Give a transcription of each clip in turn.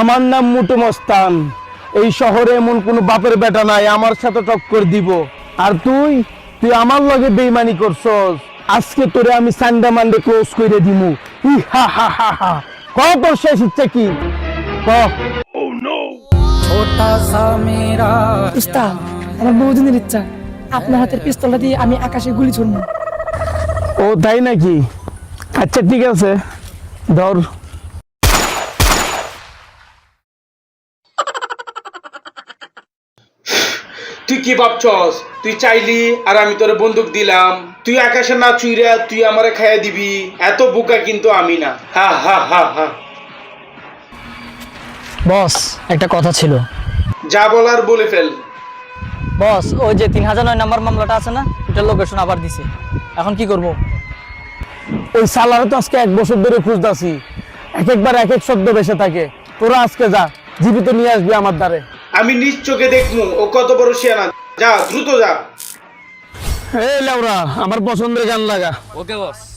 আমার নাম মুটু মস্তান। এই শহরে এমন কোনো বাপের বেটা নাই আমার সাথে টক্কর দিব। আর তুই? তুই আমার লগে বেইমানি করছস। আজকে তোরে আমি সান্ডা মান্ডে ক্লোজ করে দিমু। ই হা হা হা হা। ক তোর শেষ ইচ্ছা কি? ক। উস্তাদ আমার বহুদিনের ইচ্ছা। আপনার হাতের পিস্তলটা দিয়ে আমি আকাশে গুলি ছুড়বো ও তাই নাকি? আচ্ছা ঠিক আছে। ধর। তুই কি ভাবছস? তুই চাইলি আর আমি তোরে বন্দুক দিলাম। তুই আকাশে না চুইরা তুই আমারে খাইয়া দিবি। এত বোকা কিন্তু আমি না। হা হা হা হা। বস একটা কথা ছিল। যা বলার বলে ফেল। বস ওই যে তিন হাজার নয় নাম্বার মামলাটা আছে না ওটার লোকেশন আবার দিছে। এখন কি করব? ওই সালারে তো আজকে এক বছর ধরে খুঁজতাছি। এক একবার এক এক শব্দ বেসে থাকে। তোরা আজকে যা জীবিত নিয়ে আসবি আমার দ্বারে। আমি নিজ চোখে দেখব ও কত বড় শিয়ানা। যা দ্রুত যা। এই লাউরা আমার পছন্দের গান লাগা। ওকে the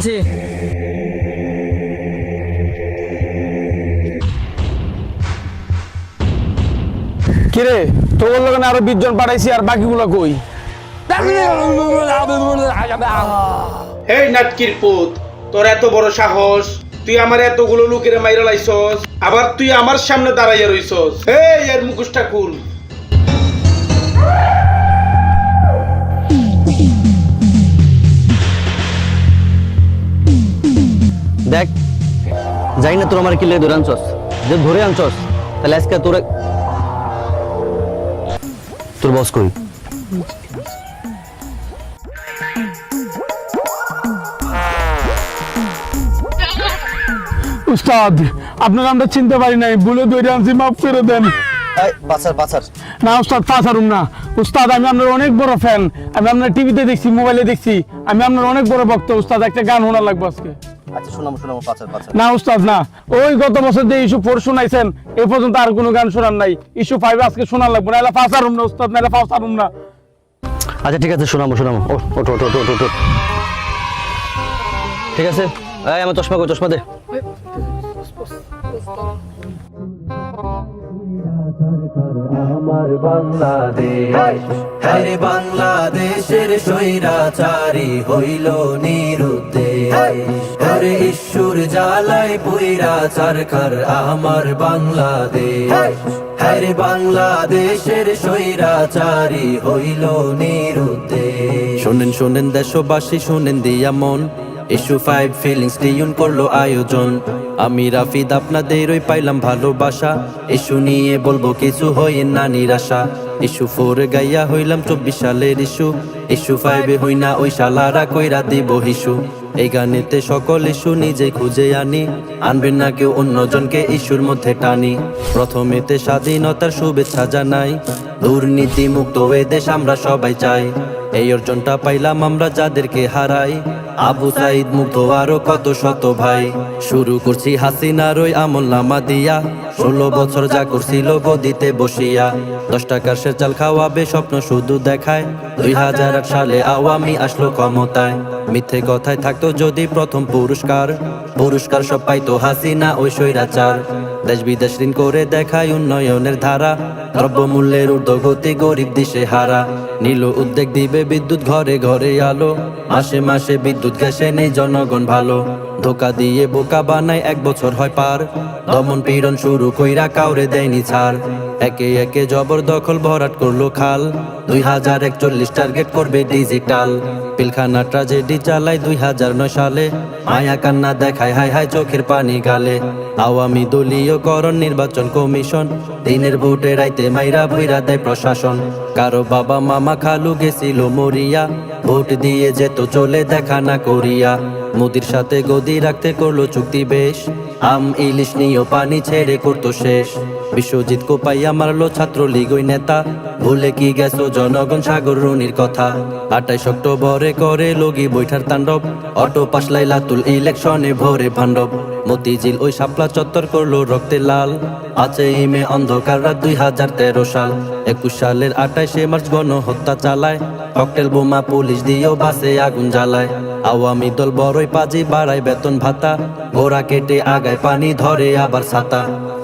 আনছি কিরে তোর লগে আরও বিশ জন পাঠাইছি আর বাকিগুলো কই? হেই নাটকির পুত তোর এত বড় সাহস তুই আমার এতগুলো লোকের মাইরা লাইছস আবার তুই আমার সামনে দাঁড়াইয়া রইছস। এই এর মুখোশটা খুল দেখ, যাই না তোর আমার কিলে ধরে আনছস? যে ধরে আনছস, তাহলে আজকে তোর তোর বস কই? উস্তাদ, আপনার আমরা চিনতে পারি নাই। ভুলে ধরে আনছি, মাফ করে দেন। পাচার পাচার না উস্তাদ না। উস্তাদ আমি আপনার অনেক বড় ফ্যান আমি আপনার টিভিতে দেখছি মোবাইলে দেখছি। আমি আপনার অনেক বড় ভক্ত উস্তাদ একটা গান শোনা লাগবে আজকে। আচ্ছা শোনাবো শোনাবো পাচার পাচার না উস্তাদ না। ওই গত বছর যে ইস্যু ফোর শোনাইছেন এ পর্যন্ত আর কোনো গান শোনার নাই। ইস্যু ফাইভ আজকে শোনার লাগবে না এলা পাঁচারুম না উস্তাদ না এলা পাঁচারুম না। আচ্ছা ঠিক আছে শোনাবো শোনাবো। ও ওঠো ওঠো ওঠো ওঠো ওঠো। ঠিক আছে? এই আমার চশমা কই চশমা দে। আমার বাংলাদেশ। আরে বাংলাদেশের স্বৈরাচারী হইল নিরুদ্দেশ। আরে ঈশ্বর জ্বালায় পুইরা চারখার আমার বাংলাদেশ। আরে বাংলাদেশের স্বৈরাচারী হইল নিরুদ্দেশ। শোনেন শোনেন দেশবাসী শোনেন দিয়া মন। ইস্যু ফাইভ ফিলিংস টিউন করল আয়োজন আমি রাফিদ, আপনাদের ওই পাইলাম ভালোবাসা। ইস্যু নিয়ে বলব কিছু হইয়েন না নিরাশা। ইস্যু ফোর গাইয়া হইলাম চব্বিশ সালের ইস্যু ইস্যু ফাইভে হই না ওই শালারা কইরা দিব হিসু। এই গানেতে সকল ইস্যু নিজে খুঁজে আনি। আনবেন না কেউ অন্যজনকে ইস্যুর মধ্যে টানি। প্রথমেতে স্বাধীনতার শুভেচ্ছা জানাই। দুর্নীতি মুক্ত এ দেশ আমরা সবাই চাই। এই অর্জনটা পাইলাম আমরা যাদেরকে হারাই। আবু সাইদ মুগ্ধ আরও কত শত ভাই। শুরু করছি হাসিনার ওই আমল নামা দিয়া। ষোলো বছর যা করছিল গদিতে বসিয়া। দশ টাকার সে চাল খাওয়াবে স্বপ্ন শুধু দেখায়। দুই হাজার আট সালে আওয়ামী আসলো ক্ষমতায়। মিথ্যে কথায় থাকতো যদি প্রথম পুরস্কার। পুরস্কার সব পাইতো হাসিনা ওই স্বৈরাচার। দেশ বিদেশ ঋণ করে দেখায় উন্নয়নের ধারা। দ্রব্যমূল্যের ঊর্ধ্বগতি গরিব দিশে হারা। নীল উদ্যোগ দিবে বিদ্যুৎ ঘরে ঘরে আলো। মাসে মাসে বিদ্যুৎ গ্যাসে নেই জনগণ ভালো। ধোকা দিয়ে বোকা বানায় এক বছর হয় পার। দমন পীড়ন শুরু কইরা কাউরে দেয়নি ছাড়। একে একে জবরদখল ভরাট করল খাল। দুই হাজার একচল্লিশ টার্গেট করবে ডিজিটাল। পিলখানা ট্রাজেডি চালায় দুই হাজার নয় সালে। মায়া কান্না দেখায় হাই হাই চোখের পানি গালে। আওয়ামী দলীয়করণ, নির্বাচন কমিশন দিনের ভোটে রাইতে মাইরা ভৈরা দেয় প্রশাসন। কারও বাবা মামা খালু গেছিল মরিয়া, ভোট দিয়ে যেত চলে দেখা না করিয়া। মোদির সাথে গদি রাখতে করল চুক্তি বেশ, আম ইলিশ নিয়েও পানি ছেড়ে করতো শেষ। বিশ্বজিৎ কোপাইয়া মারলো ছাত্রলীগ ওই নেতা, ভুলে কি গেছো জনগণ সাগর রুনির কথা। আটাইশ অক্টোবরে করে লগি বৈঠার তাণ্ডব, অটো পাস লাইলাতুল ইলেকশনে ভরে ভাণ্ডব। মতিঝিল ওই শাপলা চত্বর করল রক্তে লাল। আছে ইমে অন্ধকার রাত দুই হাজার তেরো সাল। একুশ সালের আটাইশে মার্চ গণ হত্যা চালায়। ককটেল বোমা পুলিশ দিয়েও বাসে আগুন জ্বালায়। আওয়ামী দল বড়ই পাজি, বাড়ায় বেতন ভাতা। ঘোড়া কেটে আগায় পানি ধরে আবার ছাতা।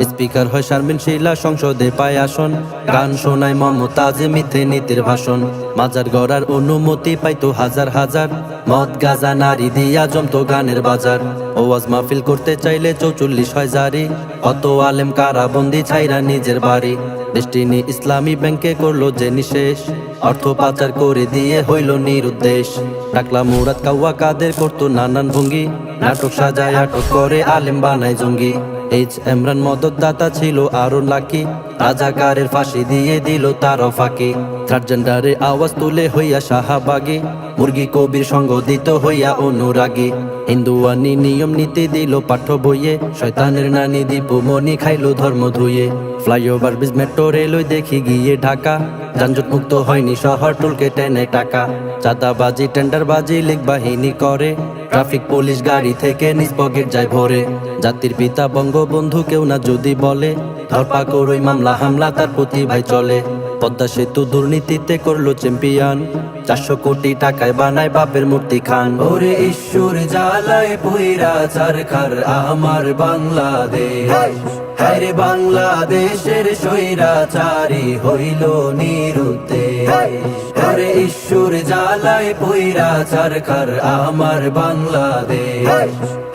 স্পিকার হয় শারমিন শিলা, সংসদে পায় আসন। গান শোনায় মমতাজ মিথে নীতির ভাষণ। মাজার গড়ার অনুমতি পাইতো হাজার হাজার। মদ গাজা, নারী দিয়া জমতো গানের বাজার। ওয়াজ মাহফিল করতে চাইলে চৌচল্লিশ হয় জারি। কত আলেম কারাবন্দি ছাইরা নিজের বাড়ি। ডেস্টিনি ইসলামী ব্যাংকে করল যে নিশেষ। অর্থ পাচার করে দিয়ে হইল নিরুদ্দেশ। টাকলা মুরাদ কাউয়া কাদের করতো নানান ভঙ্গি। নাটক সাজায় আটক করে আলেম বানায় জঙ্গি। এইচ এমরান মদত দাতা ছিল আরও লাকি। রাজাকারের ফাঁসি দিয়ে দিল তার ফাঁকি। থার্ড জেন্ডারে আওয়াজ তুলে হইয়া শাহাবাগি। মুরগি কবির সঙ্গ দিত হইয়া অনুরাগী। হিন্দুয়ানি নিয়ম নীতি দিল পাঠ্য বইয়ে। শয়তানের নানি দীপু মনি খাইলো ধর্ম ধুয়ে ফ্লাইওভার, ব্রিজ, মেট্রো, রেলওয়ে দেখি গিয়ে ঢাকা। যানজট মুক্ত হয়নি শহর, টুলকে টেনে টাকা। চাঁদাবাজি, টেন্ডারবাজি লিগ বাহিনী করে। ট্রাফিক, পুলিশ, গাড়ি থেকে নিজ পকেট যায় ভরে। জাতির পিতা বঙ্গবন্ধু কেউ না যদি বলে। ধরপাকড় ওই মামলা হামলা তার প্রতি ভাই চলে। পদ্মা সেতু দুর্নীতিতে করল চ্যাম্পিয়ন চারশো কোটি টাকায় বানায় বাপের মূর্তি খান। ওরে ঈশ্বর জ্বালায় পইরা চারখার আমার বাংলাদেশ। হ্যারে বাংলাদেশের স্বৈরাচারী হইল নিরুদ্দেশ হরে ঈশ্বর জ্বালায় পইরা চারখার আমার বাংলাদেশ।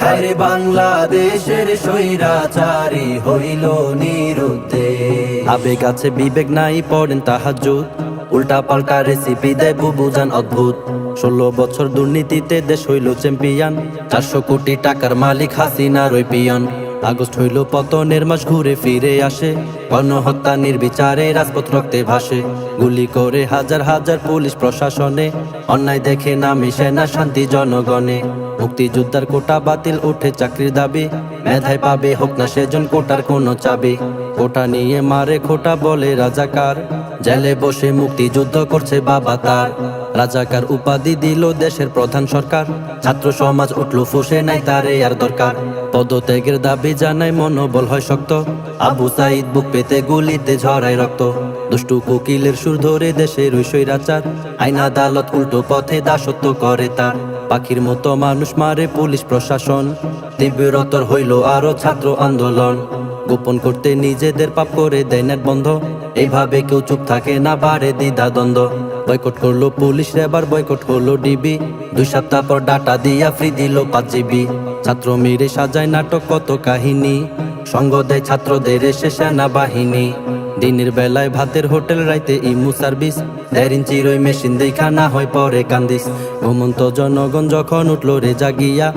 হ্যারে বাংলাদেশের স্বৈরাচারী হইল নিরুদ্দেশ আবেগ আছে বিবেক নাই পড়েন তাহাজুদ উল্টা পাল্টা রেসিপি দেয় বুবুজান অদ্ভুত। ষোলো বছর দুর্নীতিতে দেশ হইল চ্যাম্পিয়ন চারশো কোটি টাকার মালিক হাসিনা ওই পিয়ন। আগস্ট হইল পতনের মাস, ঘুরে ফিরে আসে। গণহত্যা নির্বিচারে রাজপথ রক্তে ভাসে। গুলি করে হাজার হাজার পুলিশ প্রশাসনে। অন্যায় দেখে না মিশে না শান্তি জনগণে। মুক্তিযোদ্ধার কোটা বাতিল, উঠে চাকরির দাবি। মেধায় পাবে, হোক না সেজন, কোটার কোনো চাবি। কোটা নিয়ে মারে খোটা বলে রাজাকার। জেলে বসে মুক্তিযুদ্ধ করছে বাবা তার। রাজাকার উপাধি দিল দেশের প্রধান সরকার। ছাত্র সমাজ উঠল, ফুসে নাই তারে আর দরকার। পদত্যাগের দাবি জানায় মনোবল হয় শক্ত। আবু সাইদ বুক পেতে গুলিতে ঝরায় রক্ত। দুষ্টু কোকিলের সুর ধরে দেশের ওই স্বৈরাচার। আইন আদালত উল্টো পথে দাসত্ব করে তার। পাখির মতো মানুষ মারে পুলিশ প্রশাসন। তীব্রতর হইল আরও ছাত্র আন্দোলন। গোপন করতে নিজেদের পাপ করে দেয় নেট বন্ধ। এইভাবে কেউ চুপ থাকে না, বাড়ে দ্বিধা দ্বন্দ্ব বয়কট করল পুলিশ রেবার বয়কট হলো ডিবি। দুই সপ্তাহ পর ডাটা দিয়া ফ্রি দিল পাঁচ জিবি ছাত্র মেরে সাজায় নাটক কত কাহিনী? সঙ্গ দেয় ছাত্রদের সেনাবাহিনী। দিনের বেলায় ভাতের হোটেল রাইতে ইমু সার্ভিস। দেড় ইঞ্চির ওই মেশিন দেখা না হয় পরে কান্দিস। ঘুমন্ত জনগণ যখন উঠল রে জাগিয়া,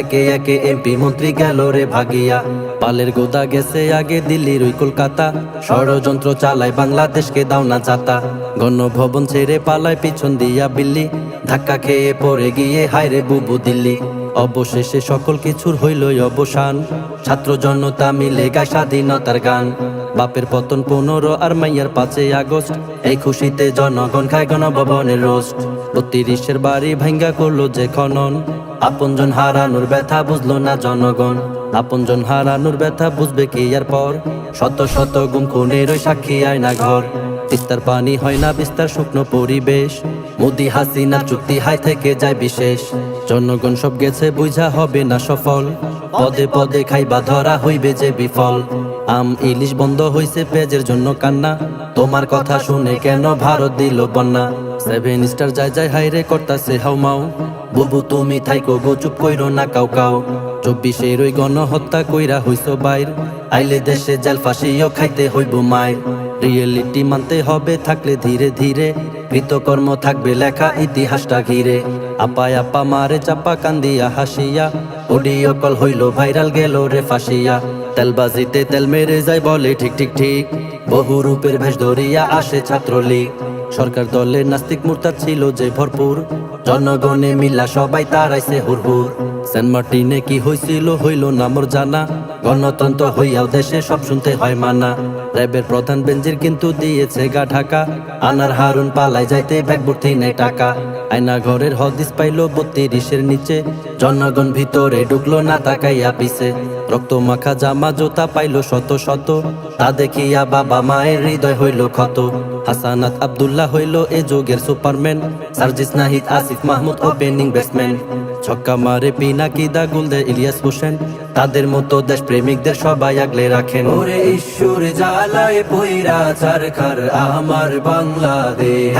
একে একে এমপি মন্ত্রী গেল রে ভাগিয়া। পালের গোদা গেছে আগে দিল্লির ওই কলকাতা। ষড়যন্ত্র চালায় বাংলাদেশকে দাও না যাতা গণভবন ছেড়ে পালায় পিছন দিয়া বিল্লি। ধাক্কা খেয়ে পড়ে গিয়ে হায়রে বুবু দিল্লি। অবশেষে সকল কিছুর হইল অবসান। ছাত্র জনতা মিলে গায় স্বাধীনতার গান। বাপের পতন পনেরো আর মাইয়ার পাঁচই আগস্ট। এই খুশিতে জনগণ খায় গণভবনের রোস্ট। বত্রিশের বাড়ি ভাঙ্গা করল যে খনন। আপন আপনজন হারানোর ব্যথা বুঝলো না জনগণ। আপন আপনজন হারানোর ব্যথা বুঝবে কি এর পর? শত শত গুম খুনের ওই সাক্ষী আয়না ঘর। তিস্তার পানি হয় না বিস্তার শুকনো পরিবেশ। মোদি হাসিনার চুক্তি হাই থেকে যায় বিশেষ। জনগণ সব গেছে বুঝা হবে না সফল। পদে পদে খাইবা ধরা হইবে যে বিফল। আম ইলিশ বন্ধ হইছে পেজের জন্য কান্না। তোমার কথা শুনে কেন ভারত দিল বন্যা? সেভেন স্টার যায় যায় হাইরে হাউ মাউ। বুবু তুমি থাইকো গো, চুপ কইরো না কাউ কাউ। চব্বিশের ওই গণহত্যা কইরা হইছ বাইর। আইলে দেশে জেল ফাঁসিও খাইতে হইব মায়ের। রিয়েলিটি মানতে হবে, থাকলে ধীরে ধীরে। কৃতকর্ম থাকবে লেখা ইতিহাসটা ঘিরে। আপায় আপা মারে চাপা কান্দিয়া হাসিয়া। অডিও কল হইল ভাইরাল গেল রে ফাঁসিয়া। তেলবাজিতে তেল মেরে যায় বলে, ঠিক ঠিক ঠিক। বহু রূপের ভেষ ধরিয়া আসে ছাত্রলীগ। সরকার দলে নাস্তিক মূর্তা ছিল যে ভরপুর। জনগণে মিলা সবাই তারাইছে হুরহুর মার্টিনে কি হয়েছিল হইল না মোর জানা। গণতন্ত্র হইয়াও দেশে সব শুনতে হয় মানা। র্যাবের প্রধান বেঞ্জির কিন্তু দিয়েছে গা ঢাকা। আনার হারুন পালাই যাইতে নেই টাকা। আয়না ঘরের হদিস পাইলো বত্রিশের নিচে। জনগণ ভিতরে ঢুকলো না তাকাইয়া পিছে। রক্ত মাখা জামা জোতা পাইলো শত শত। তা দেখিয়া বাবা মায়ের হৃদয় হইল ক্ষত। হাসানাত আব্দুল্লাহ হইল এ যুগের সুপারম্যান। সার্জিস নাহিদ, আসিফ মাহমুদ ও ওপেনিং ব্যাটসম্যান। ছক্কা মারে পিনাকি দা গুলদে ইলিয়াস হোসেন। তাদের মতো দেশ প্রেমিকদের সবাই আগলে রাখেন। ওরে ঈশ্বর জ্বালায় পইরা চারখার আমার বাংলাদেশ।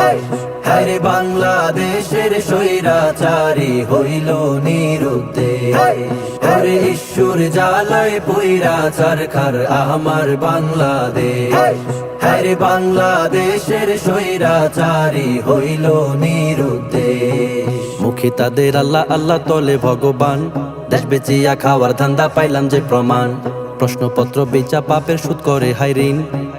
হরে বাংলাদেশের সৈরাচারী হইল নিরুদ্দেশ। হরে ঈশ্বর জ্বালায় পইরা চারখার আমার বাংলাদেশ। হরে বাংলাদেশের সৈরাচারী হইল নিরুদ্দেশ। মুখে তাদের আল্লাহ আল্লাহ তলে ভগবান। দেশ বেচিয়া খাওয়ার ধান্দা পাইলাম যে প্রমাণ। প্রশ্নপত্র বেচা পাপের সুদ করে হাই ঋণ।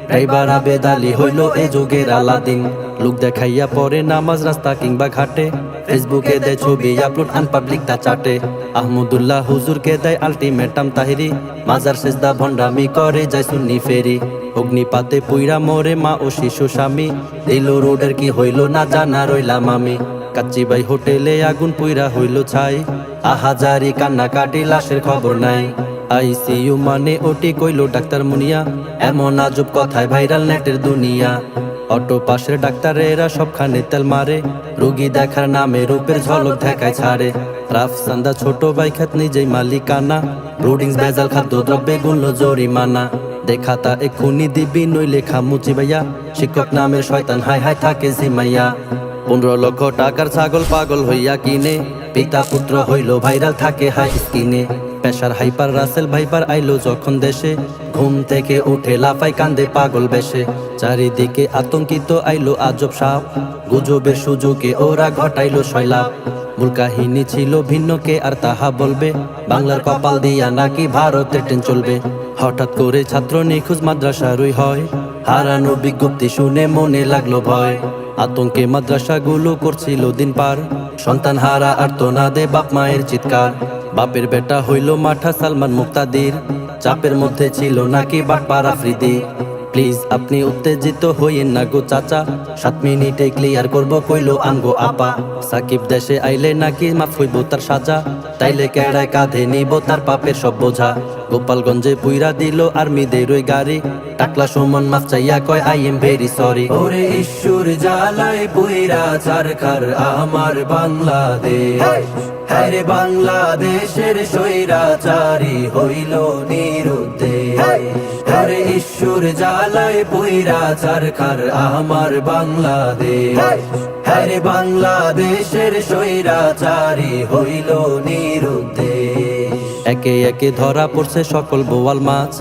ড্রাইভার আবেদালি হইল এ যুগের আলাদিন। লোক দেখাইয়া পরে নামাজ রাস্তা কিংবা ঘাটে। ফেসবুকে দেয় ছবি, আপলোড আনপাবলিক তা চাটে। আহমদুল্লাহ হুজুরকে দেয় আলটিমেটাম তাহিরি। মাজার সেজদা ভণ্ডামি করে, যায় সুন্নি ফেরি। অগ্নিপাতে পুইরা মরে মা ও শিশু স্বামী। দিল রোডের কি হইল না জানা রইলাম আমি। কাচ্চিবাই হোটেলে আগুন পুইরা হইল ছাই। আহাজারি কান্না কাটি, লাশের খবর নাই। আইসিইউ মানে ওটি কইল ডাক্তার মুনিয়া। এমন আজব কথায় ভাইরাল নেটের দুনিয়া। অটো পাশের ডাক্তারেরা সবখানে তেল মারে। রোগী দেখার নামে রূপের ঝলক দেখায় ছাড়ে। রাফসান্দা ছোট ভাই খাত নিজেই মালিকানা। ব্রুডিংস ভেজাল খাদ্য, দ্রব্যে গুনল জরিমানা। দেখাতা এক্ষুনি দিবি, নইলে খামুচি ভাইয়া। শিক্ষক নামের শয়তান হাই হাই থাকে জিমাইয়া পনেরো লক্ষ টাকার ছাগল পাগল হইয়া কিনে। পিতা পুত্র হইল ভাইরাল, থাকে হাই স্কিনে। পেশার হাইপার রাসেল ভাইপার আইলো যখন দেশে। ঘুম থেকে উঠে লাফাই কান্দে পাগল বেশে। চারিদিকে আতঙ্কিত আইলো আজব সাপ। গুজবের সুযোগে ওরা ঘটাইলো শৈলাভ মূল কাহিনী ছিল ভিন্ন কে আর তাহা বলবে? বাংলার কপাল দিয়া নাকি ভারতের ট্রেন চলবে? হঠাৎ করে ছাত্র নিখোঁজ মাদ্রাসারই হয়। হারানো বিজ্ঞপ্তি শুনে মনে লাগল ভয়। আতঙ্কে মাদ্রাসাগুলো করছিল দিন পার। সন্তান হারা আর তো না দে বাপ মায়ের চিৎকার। বাপের বেটা হইল মাঠা সালমান মুক্তাদির। চাপের মধ্যে ছিল নাকি বাটপার আফ্রিদি প্লিজ, আপনি উত্তেজিত হইয়েন না গো চাচা। সাত মিনিটে ক্লিয়ার করব কইলো, আঙ্গো আপা, সাকিব দেশে আইলে নাকি মাফ হইব তার সাজা। তাইলে কেড়ায় কাঁধে নিব তার পাপের সব বোঝা। গোপালগঞ্জে পুইরা দিল আর্মিদের ওই গাড়ি। টাকলা সুমন মাফ চাইয়া কয় আই এম ভেরি সরি ওরে ঈশ্বর জ্বালায় পুইরা চারখার আমার বাংলাদেশ। হরে বাংলাদেশের সৈরাচারী হইল নিরুদ্দেশ। হরে ঈশ্বর জ্বালায় পুইরা চারখার আমার বাংলাদেশ। হরে বাংলাদেশের সৈরাচারী হইল নিরুদ্দেশ। একে একে ধরা পড়ছে সকল বোয়াল মাছ।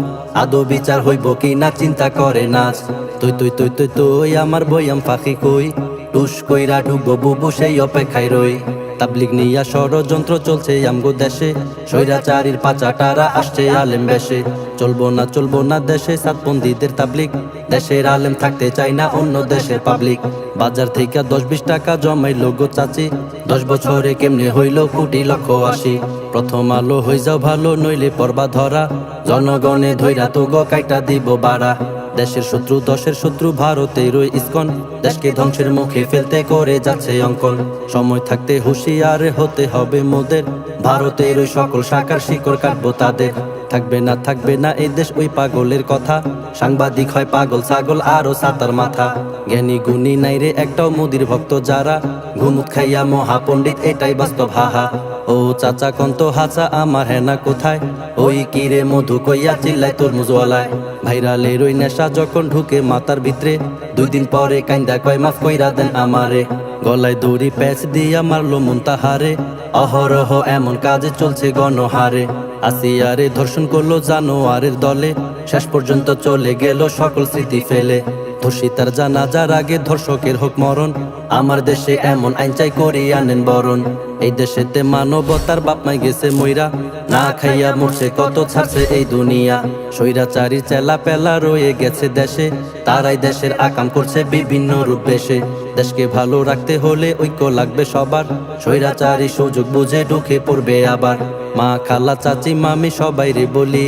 আদো বিচার হইব কি না চিন্তা করে নাচ। তুই তুই তুই তুই তুই, আমার বইয়াম ফাঁকি কই? টুস কইরা ঢুকবো বুবু সেই অপেক্ষায় রই। তাবলিগ নিয়া ষড়যন্ত্র চলছে আমগো দেশে। স্বৈরাচারীর পাচাটারা আসছে আলেম বেশে। চলবো না চলবো না দেশে সাতবন্দীদের তাবলিগ। দেশের আলেম থাকতে চাই না অন্য দেশের পাবলিক। বাজার থেকে দশ বিশ টাকা জমাই লোগো চাচি। দশ বছরে কেমনে হইল কোটি লক্ষ আশি। প্রথম আলো হই যাও ভালো, নইলে পর্বা ধরা। জনগণে ধৈরা তো গো কাইটা দিব বাড়া। দেশের শত্রু, দশের শত্রু ভারতের ওই ইস্কন। দেশকে ধ্বংসের মুখে ফেলতে করে যাচ্ছে অঙ্কন। সময় থাকতে হুঁশিয়ার হতে হবে মোদের। ভারতের ওই সকল শাখার শিকড় কাটবো তাদের। থাকবে না থাকবে না এই দেশ ওই পাগলের কথা। সাংবাদিক হয় পাগল, ছাগল আরও সাতার মাথা। জ্ঞানী গুণী নাই রে একটাও মোদির ভক্ত যারা। ঘুমুত খাইয়া মহা পণ্ডিত এটাই বাস্তব হাহা। ও চাচা কন্ত হাচা, আমার হেনা কোথায়? ওই কিরে মধু কইয়া চিল্লাই তোর মুজওয়ালায় ভাইরালের ওই নেশা যখন ঢুকে মাতার ভিতরে, দুই দিন পরে কাইন্দা কয়, মাফ কইরা দেন আমারে। গলায় দড়ি প্যাচ দিয়া মারলো মন তাহারে। অহরহ এমন কাজে চলছে গণহারে। আসিয়ারে ধর্ষণ করল জানোয়ারের দলে। শেষ পর্যন্ত চলে গেল সকল স্মৃতি ফেলে। ধর্ষিতার জানাজার আগে ধর্ষকের হোক মরণ। আমার দেশে এমন আইন চাই করি আনেন বরণ। এই দেশেতে মানবতার বাপমাই গেছে মইরা। না খাইয়া মরছে, কত ছাড়ছে এই দুনিয়া। স্বৈরাচারী চেলা পেলা রয়ে গেছে দেশে। তারাই দেশের আকাম করছে বিভিন্ন রূপ বেশে। দেশকে ভালো রাখতে হলে ঐক্য লাগবে সবার। স্বৈরাচারী সুযোগ বুঝে ঢুকে পড়বে আবার। মা খালা চাচি মামি সবাই রে বলি,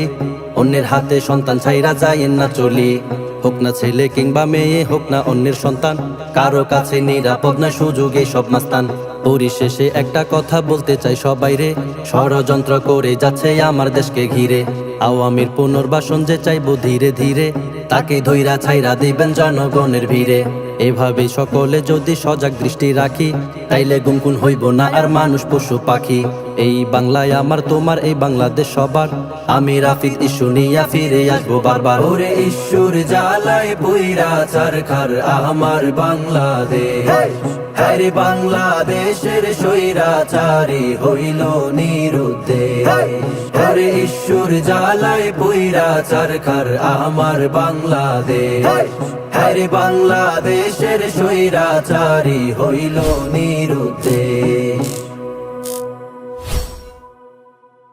অন্যের হাতে সন্তান ছাইরা যাইয়েন না চলি। হোক না ছেলে কিংবা মেয়ে, হোক না অন্যের সন্তান, কারও কাছে নিরাপদ না সুযোগে সব মাস্তান। পরিশেষে একটা কথা বলতে চাই সবাই রে, ষড়যন্ত্র করে যাচ্ছে আমার দেশকে ঘিরে। আওয়ামীর পুনর্বাসন যে চাইব ধীরে ধীরে, তাকে ধৈরা ছাইরা দিবেন জনগণের ভিড়ে। এভাবে সকলে যদি সজাগ দৃষ্টি রাখি তাইলে গুনগুন হইব না আর মানুষ পশু পাখি। এই বাংলায় আমার তোমার এই বাংলাদেশ সবার। আমি রাফিক ইস্যু নিয়া ফিরে আসব বারবার। ওরে ঈশ্বর জ্বালায় পুইরা চারখার আমার বাংলাদেশ। হ্যারে বাংলাদেশের সৈরাচারী হইল নিরুদ্দেশ হরে ঈশ্বর জ্বালায় পুইরা চারখার আমার বাংলাদেশ। হ্যারে বাংলাদেশের সৈরাচারী হইল নিরুদ্দেশ।